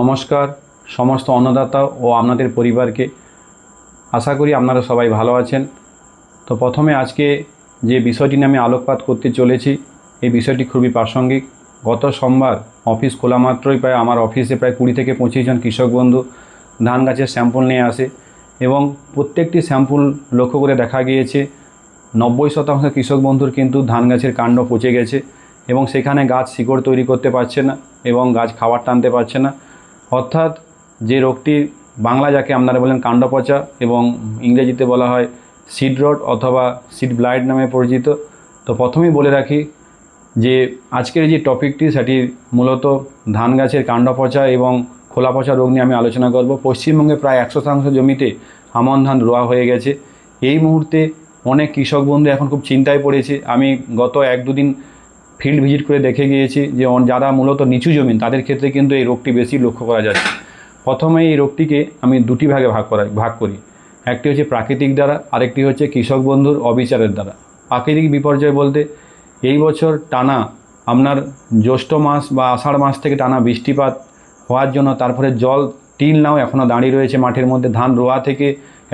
নমস্কার, সমস্ত অন্নদাতা ও আপনাদের পরিবারকে আশা করি আপনারা সবাই ভালো আছেন। তো প্রথমে আজকে যে বিষয়টি নিয়ে আমি আলোকপাত করতে চলেছি, এই বিষয়টি খুবই প্রাসঙ্গিক। গত সোমবার অফিস খোলা মাত্রই প্রায় আমার অফিসে প্রায় কুড়ি থেকে পঁচিশ জন কৃষক বন্ধু ধান গাছের স্যাম্পল নিয়ে আসে এবং প্রত্যেকটি স্যাম্পল লক্ষ্য করে দেখা গিয়েছে, নব্বই শতাংশ কৃষক বন্ধুর কিন্তু ধান গাছের কাণ্ড পচে গেছে এবং সেখানে গাছ শিকড় তৈরি করতে পারছে না এবং গাছ খাবার টানতে পারছে না। অর্থাৎ যে রোগটি বাংলা যাকে আপনারা বলেন কাণ্ড পচা এবং ইংরেজিতে বলা হয় সিড রড অথবা সিড ব্লাইড নামে পরিচিত, তো প্রথমেই বলে রাখি যে আজকের যে টপিকটি সেটি মূলত ধান গাছের কাণ্ড পচা এবং খোলা পচা রোগ নিয়ে আমি আলোচনা করব। পশ্চিমবঙ্গে প্রায় একশো শতাংশ জমিতে আমন ধান রোয়া হয়ে গেছে। এই মুহূর্তে অনেক কৃষক বন্ধু এখন খুব চিন্তায় পড়েছে। আমি গত এক দুদিন ফিল্ড ভিজিট করে দেখে গিয়েছি যে যারা মূলত নিচু জমিন, তাদের ক্ষেত্রে কিন্তু এই রোগটি বেশি লক্ষ্য করা যাচ্ছে। প্রথমে এই রোগটিকে আমি দুটি ভাগে ভাগ করা ভাগ করি। একটি হচ্ছে প্রাকৃতিক দ্বারা, আরেকটি হচ্ছে কৃষক বন্ধুর অবিচারের দ্বারা। প্রাকৃতিক বিপর্যয় বলতে এই বছর টানা আপনার জ্যৈষ্ঠ মাস বা আষাঢ় মাস থেকে টানা বৃষ্টিপাত হওয়ার জন্য তারপরে জল টিল নাও এখনও দাঁড়িয়ে রয়েছে মাঠের মধ্যে। ধান রোয়া থেকে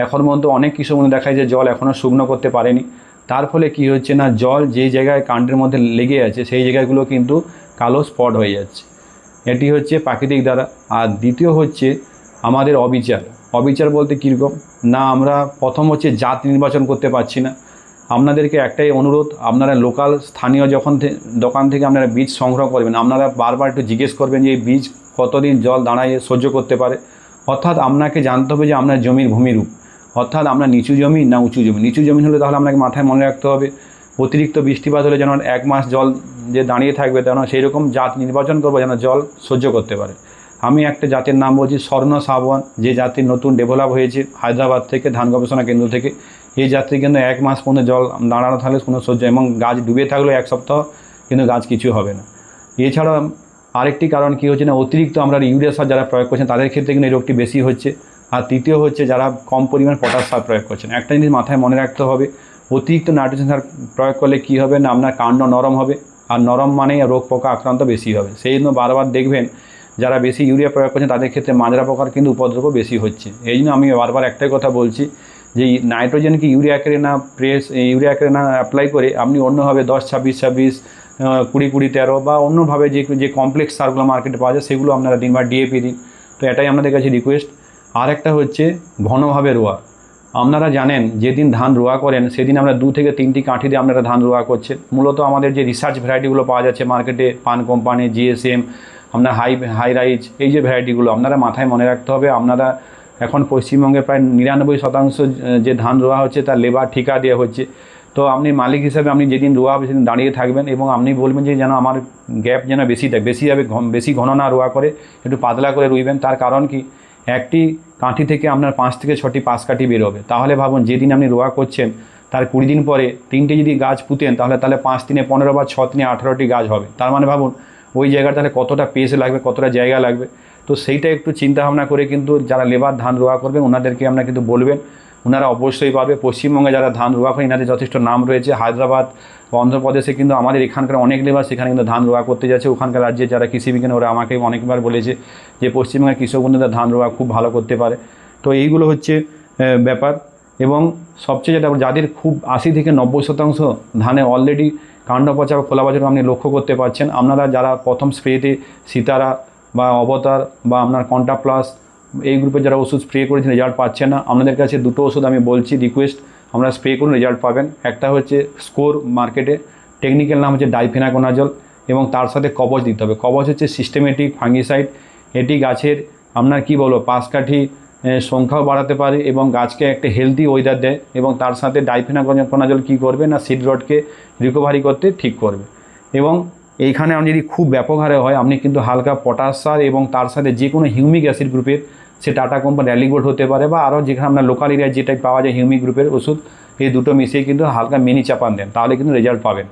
এখন পর্যন্ত অনেক কৃষক বন্ধু দেখায় যে জল এখনও শুকনো করতে পারেনি। তার ফলে কি হচ্ছে না, জল যেই জায়গায় কাণ্ডের মধ্যে লেগে আছে, সেই জায়গাগুলো কিন্তু কালো স্পট হয়ে যাচ্ছে। এটি হচ্ছে প্রাকৃতিক দ্বারা। আর দ্বিতীয় হচ্ছে আমাদের অবিচার। অবিচার বলতে কীরকম? না, আমরা প্রথম হচ্ছে জাত নির্বাচন করতে পারছি না। আপনাদেরকে একটাই অনুরোধ, আপনারা লোকাল স্থানীয় যখন দোকান থেকে আপনারা বীজ সংগ্রহ করবেন, আপনারা বারবার একটু জিজ্ঞেস করবেন যে এই বীজ কতদিন জল দাঁড়ায় সহ্য করতে পারে? অর্থাৎ আপনাকে জানতে হবে যে আপনার জমির ভূমিরূপ। অর্থাৎ আমরা নিচু জমি না উঁচু জমি নিচু জমি হলে তাহলে আপনাকে মাথায় মনে রাখতে হবে, অতিরিক্ত বৃষ্টিপাত হলে যেন এক মাস জল যে দাঁড়িয়ে থাকবে তেন সেই রকম জাত নির্বাচন করব যেন জল সহ্য করতে পারে। আমি একটা জাতের নাম বলছি স্বর্ণ সাবওয়ান যে জাতির নতুন ডেভেলপ হয়েছে হায়দ্রাবাদ থেকে, ধান গবেষণা কেন্দ্র থেকে, এই জাতি কিন্তু এক মাস পর্যন্ত জল দাঁড়ানো থাকলে কোনো সহ্য এবং গাছ ডুবে থাকলেও এক সপ্তাহ কিন্তু গাছ কিছু হবে না। এছাড়া আরেকটি কারণ কী হচ্ছে না, অতিরিক্ত আমরা ইউরিয়া সার যারা প্রয়োগ করছেন তাদের ক্ষেত্রে কিন্তু এই রোগটি বেশি হচ্ছে। আর তৃতীয় হচ্ছে যারা কম পরিমাণ পটাশ সার প্রয়োগ করছেন। একটা জিনিস মাথায় মনে রাখতে হবে, অতিরিক্ত নাইট্রোজেন সার প্রয়োগ করলে কী হবে না? আপনার কাণ্ড নরম হবে। আর নরম মানেই রোগ পোকা আক্রান্ত বেশি হবে। সেই জন্য বারবার দেখবেন, যারা বেশি ইউরিয়া প্রয়োগ করছেন, তাদের ক্ষেত্রে মাজরা পোকার কিন্তু উপদ্রবও বেশি হচ্ছে। এই জন্য আমি বারবার একটাই কথা বলছি যে, এই নাইট্রোজেনকে ইউরিয়া আকারে না প্রেস ইউরিয়া আকারে না অ্যাপ্লাই করে আপনি অন্যভাবে দশ, ছাব্বিশ ছাব্বিশ কুড়ি কুড়ি, তেরো বা অন্যভাবে যে যে কমপ্লেক্স সারগুলো মার্কেটে পাওয়া যায়, সেগুলো আপনারা দিন বা ডিএপি দিন। তো এটাই আপনাদের কাছে রিকোয়েস্ট আর একটা হচ্ছে ঘনভাবে রোয়া। আপনারা জানেন, যেদিন ধান রোয়া করেন, সেদিন আমরা দু থেকে তিনটি কাঠি দিয়ে আপনারা ধান রোয়া করছেন মূলত আমাদের যে রিসার্চ ভ্যারাইটিগুলো পাওয়া যাচ্ছে মার্কেটে পান কোম্পানি জিএসএম আপনার হাই হাই রাইজ এই যে ভ্যারাইটিগুলো আপনারা মাথায় মনে রাখতে হবে, আপনারা এখন পশ্চিমবঙ্গে প্রায় নিরানব্বই শতাংশ যে ধান রোয়া হচ্ছে, তার লেবার ঠিকা দেওয়া হচ্ছে। তো আপনি মালিক হিসাবে আপনি যেদিন রোয়া হবে, সেদিন দাঁড়িয়ে থাকবেন এবং আপনি বলবেন যে যেন আমার গ্যাপ যেন বেশি থাকে, বেশি ঘন- বেশি ঘন না রোয়া করে, একটু পাতলা করে রুইবেন। তার কারণ কি? একটি কাঠি থেকে আপনার পাঁচ থেকে ছটি পাঁচ কাঠি বেরোবে। তাহলে ভাবুন, যেদিন আপনি রোয়া করছেন, তার কুড়ি দিন পরে তিনটে যদি গাছ পুঁতেন, তাহলে তাহলে পাঁচ দিনে পনেরো বা ছ দিনে আঠারোটি গাছ হবে। তার মানে ভাবুন, ওই জায়গাটা তাহলে কতটা পেস লাগবে, কতটা জায়গা লাগবে। তো সেইটা একটু চিন্তা ভাবনা করে কিন্তু যারা লেবার ধান রোয়া করবেন, ওনাদেরকে আমরা কিন্তু বলবেন, ওনারা অবশ্যই পাবে। পশ্চিমবঙ্গে যারা ধান রোয়া করে এনাদের যথেষ্ট নাম রয়েছে। হায়দ্রাবাদ অন্ধ্রপ্রদেশে কিন্তু আমাদের এখানকার অনেক লেবার সেখানে কিন্তু ধান রোয়া করতে যাচ্ছে। ওখানকার রাজ্যে যারা কৃষি বিজ্ঞান ওরা আমাকে অনেকবার বলেছে যে পশ্চিমবঙ্গের কৃষক বন্ধুরা ধান রোয়া খুব ভালো করতে পারে। তো এইগুলো হচ্ছে ব্যাপার। এবং সবচেয়ে যেটা যাদের খুব আশি থেকে নব্বই শতাংশ ধানে অলরেডি কাণ্ড পচা বা খোলা পচা আপনি লক্ষ্য করতে পারছেন। আপনারা যারা প্রথম স্প্রেতে সীতারা বা অবতার বা আপনার কন্টা প্লাস এই গ্রুপে যারা ওষুধ স্প্রে করেছেন রেজাল্ট পাচ্ছে না। আপনাদের কাছে দুটো ওষুধ আমি বলছি রিকোয়েস্ট আমরা স্প্রে করুন রেজাল্ট পাবেন। একটা হচ্ছে স্কোর মার্কেটে টেকনিক্যাল নাম হচ্ছে ডাইফেনাকোনাজল এবং তার সাথে কবচ দিতে হবে। কবচ হচ্ছে সিস্টেমেটিক ফাঙ্গিসাইড এটি গাছের আপনার কি বলব পাশকাঠি সংখ্যাও বাড়াতে পারে এবং গাছকে একটা হেলদি ওয়েদার দেয় এবং তার সাথে ডাইফেনাকোনাজল কী করবে না সিড রডকে রিকভারি করতে ঠিক করবে। এবং এইখানে আপনি যদি খুব ব্যাপক হারে হয়, আপনি কিন্তু হালকা পটাশ সার এবং তার সাথে যে কোনো হিউমিক অ্যাসিড গ্রুপের সে টাটা কোম্পানি অ্যালিগোড হতে পারে বা আরও যেখানে আপনার লোকাল এরিয়ায় যেটাই পাওয়া যায় হিউমি গ্রুপের ওষুধ, এই দুটো মিশিয়ে কিন্তু হালকা মিনি চাপান দেন, তাহলে কিন্তু রেজাল্ট পাবেন।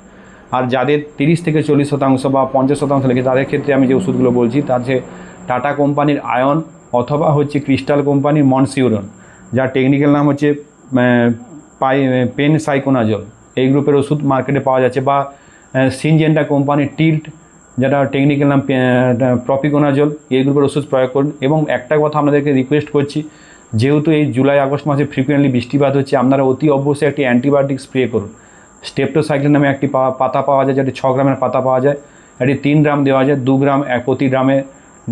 আর যাদের তিরিশ থেকে চল্লিশ শতাংশ বা পঞ্চাশ শতাংশ লেগে তাদের ক্ষেত্রে আমি যে ওষুধগুলো বলছি, তার যে টাটা কোম্পানির আয়ন অথবা হচ্ছে ক্রিস্টাল কোম্পানির মনসিউরন যার টেকনিক্যাল নাম হচ্ছে পাই পেন সাইকোনাজল এই গ্রুপের ওষুধ মার্কেটে পাওয়া যাচ্ছে বা সিনজেন্টা কোম্পানির টিল্ট যেটা টেকনিক্যাল নাম প্রপিকোনাজল এই গ্রুপের ওষুধ প্রয়োগ করুন। এবং একটা কথা আপনাদেরকে রিকোয়েস্ট করছি, যেহেতু এই জুলাই, আগস্ট মাসে ফ্রিকুয়েন্টলি বৃষ্টিপাত হচ্ছে, আপনারা অতি অবশ্যই একটি অ্যান্টিবায়োটিক স্প্রে করুন। স্টেপটোসাইক্লিন নামে একটি পাতা পাওয়া যায়, যেটি ছ গ্রামের পাতা পাওয়া যায়। এটি তিন গ্রাম দেওয়া যায়, দু গ্রাম, এক প্রতি গ্রামে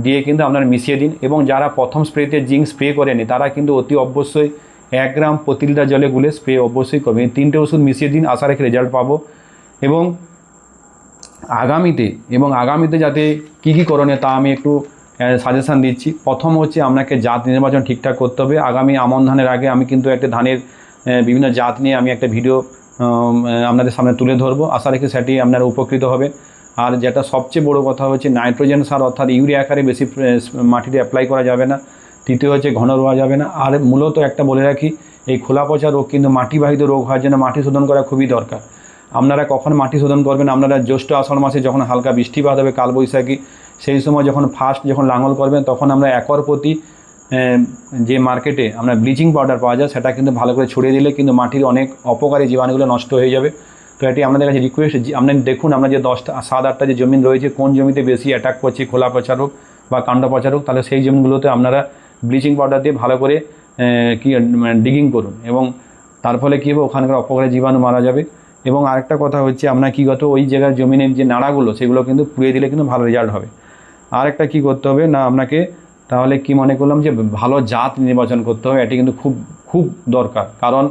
দিয়ে কিন্তু আপনারা মিশিয়ে দিন। এবং যারা প্রথম স্প্রেতে জিঙ্ক স্প্রে করেনি, তারা কিন্তু অতি অবশ্যই এক গ্রাম প্রতি লিটার জলে গুলে স্প্রে অবশ্যই করবেন। তিনটে ওষুধ মিশিয়ে দিন, আশা রেখে রেজাল্ট পাবো। এবং আগামীতে এবং আগামীতে যাতে কী কী করণীয় তা আমি একটু সাজেশান দিচ্ছি। প্রথম হচ্ছে আপনাকে জাত নির্বাচন ঠিকঠাক করতে হবে। আগামী আমন ধানের আগে আমি কিন্তু একটা ধানের বিভিন্ন জাত নিয়ে আমি একটা ভিডিও আপনাদের সামনে তুলে ধরবো। আশা রেখে সেটি আপনারা উপকৃত হবে। আর যেটা সবচেয়ে বড় কথা হচ্ছে নাইট্রোজেন সার, অর্থাৎ ইউরিয়া আকারে বেশি মাটিতে অ্যাপ্লাই করা যাবে না। তৃতীয় হচ্ছে ঘন রোয়া যাবে না। আর মূলত একটা বলে রাখি, এই খোলা পচা রোগ কিন্তু মাটিবাহিত রোগ হওয়ার জন্য মাটি শোধন করা খুবই দরকার। আপনারা কখন মাটি শোধন করবেন? আপনারা জ্যৈষ্ঠ আষাঢ় মাসে যখন হালকা বৃষ্টিপাত হবে কালবৈশাখী, সেই সময় যখন ফার্স্ট যখন লাঙল করবেন, তখন আমরা একর প্রতি যে মার্কেটে আমরা ব্লিচিং পাউডার পাওয়া যায়, সেটা কিন্তু ভালো করে ছড়িয়ে দিলে কিন্তু মাটির অনেক অপকারী জীবাণুগুলো নষ্ট হয়ে যাবে। তো এটি আপনাদের কাছে রিকোয়েস্ট আপনি দেখুন আমরা যে দশটা সাত, আটটা যে জমিন রয়েছে, কোন জমিতে বেশি অ্যাটাক করছে, খোলা পচা রোগ বা কাণ্ড পচা রোগ তাহলে সেই জমিগুলোতে আপনারা ব্লিচিং পাউডার দিয়ে ভালো করে কি ডিগিং করুন। এবং তার ফলে কী হবে? ওখানকার অপকারী জীবাণু মারা যাবে। এবং আরেকটা কথা হচ্ছে আপনার কী গত ওই জায়গার জমিনের যে নাড়াগুলো, সেগুলো কিন্তু পুড়িয়ে দিলে কিন্তু ভালো রেজাল্ট হবে। আর একটা কী করতে হবে? না, আপনাকে তাহলে কি মনে করলাম যে, ভালো জাত নির্বাচন করতে হবে, এটি কিন্তু খুব খুব দরকার। কারণ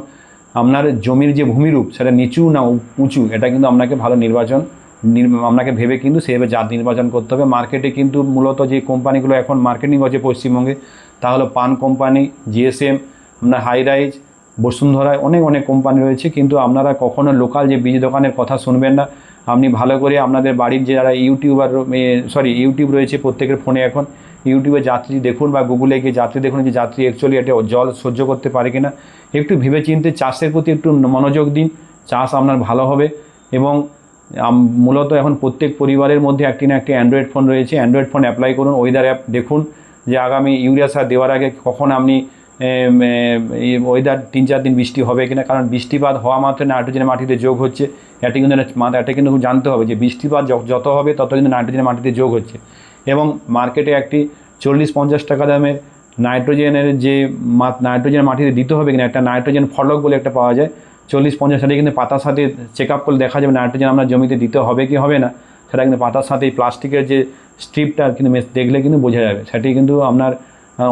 আপনার জমির যে ভূমিরূপ, সেটা নিচু না উঁচু, এটা কিন্তু আপনাকে ভালো নির্বাচন, নির- আপনাকে ভেবে কিন্তু সেভাবে জাত নির্বাচন করতে হবে। মার্কেটে কিন্তু মূলত যে কোম্পানিগুলো এখন মার্কেটিং হচ্ছে পশ্চিমবঙ্গে, তা হলো পান কোম্পানি জিএসএম আপনার হাই রাইজ বসুন্ধরায় অনেক অনেক কোম্পানি রয়েছে, কিন্তু আপনারা কখনো লোকাল যে বীজ দোকানের কথা শুনবেন না। আপনি ভালো করে আপনাদের বাড়ির যে যারা ইউটিউবার সরি ইউটিউব রয়েছে প্রত্যেকের ফোনে এখন। ইউটিউবে যাত্রী দেখুন বা গুগলে গিয়ে যাত্রী দেখুন যে যাত্রী অ্যাকচুয়ালি এটা জল সহ্য করতে পারে কিনা। একটু ভেবে চিনতে চাষের প্রতি একটু মনোযোগ দিন, চাষ আপনার ভালো হবে এবং মূলত এখন প্রত্যেক পরিবারের মধ্যে একটি না একটি অ্যান্ড্রয়েড ফোন রয়েছে। অ্যান্ড্রয়েড ফোন অ্যাপ্লাই করুন ওয়েদার অ্যাপ দেখুন যে আগামী ইউরিয়া সার দেওয়ার আগে কখন আপনি ওয়েদার তিন চার দিন বৃষ্টি হবে কিনা, কারণ বৃষ্টিপাত হওয়া মাত্র নাইট্রোজেন মাটিতে যোগ হচ্ছে। এটা কিন্তু এটা কিন্তু জানতে হবে যে বৃষ্টিপাত যত হবে তত কিন্তু নাইট্রোজেন মাটিতে যোগ হচ্ছে। এবং মার্কেটে একটি চল্লিশ পঞ্চাশ টাকা দামের নাইট্রোজেনের যে নাইট্রোজেন মাটিতে দিতে হবে কিনা, একটা নাইট্রোজেন ফলক বলে একটা পাওয়া যায়। চল্লিশ পঞ্চাশ সাথে কিন্তু পাতার সাথে চেক আপ করলে দেখা যাবে নাইট্রোজেন আমরা জমিতে দিতে হবে কি হবে না, সেটা কিন্তু পাতার সাথে প্লাস্টিকের যে স্ট্রিপটা কিন্তু দেখলে কিন্তু বোঝা যাবে। সেটি কিন্তু আপনার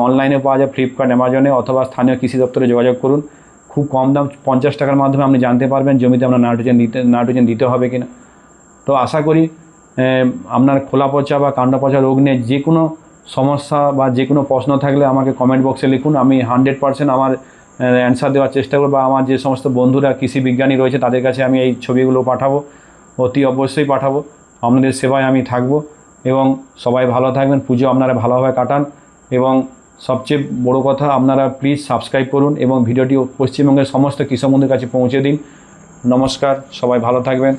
অনলাইনে পাওয়া যায় ফ্লিপকার্ট অ্যামাজনে অথবা স্থানীয় কৃষি দপ্তরে যোগাযোগ করুন। খুব কম দাম, পঞ্চাশ টাকার মাধ্যমে আপনি জানতে পারবেন জমিতে আমরা নাইট্রোজেন দিতে নাইট্রোজেন দিতে হবে কিনা। তো আশা করি আপনার খোলা পচা বা কাণ্ড পচা রোগ নিয়ে যে কোনো সমস্যা বা যে কোনো প্রশ্ন থাকলে আমাকে কমেন্ট বক্সে লিখুন। আমি হান্ড্রেড পার্সেন্ট আমার অ্যান্সার দেওয়ার চেষ্টা করব বা আমার যে সমস্ত বন্ধুরা কৃষি বিজ্ঞানী রয়েছে তাদের কাছে আমি এই ছবিগুলো পাঠাবো, অতি অবশ্যই পাঠাবো। আপনাদের সেবায় আমি থাকব এবং সবাই ভালো থাকবেন, পুজো আপনারা ভালোভাবে কাটান এবং সবচেয়ে বড় কথা, আপনারা প্লিজ সাবস্ক্রাইব করুন এবং ভিডিওটি পশ্চিমবঙ্গের সমস্ত কৃষক বন্ধুর কাছে পৌঁছে দিন। নমস্কার, সবাই ভালো থাকবেন।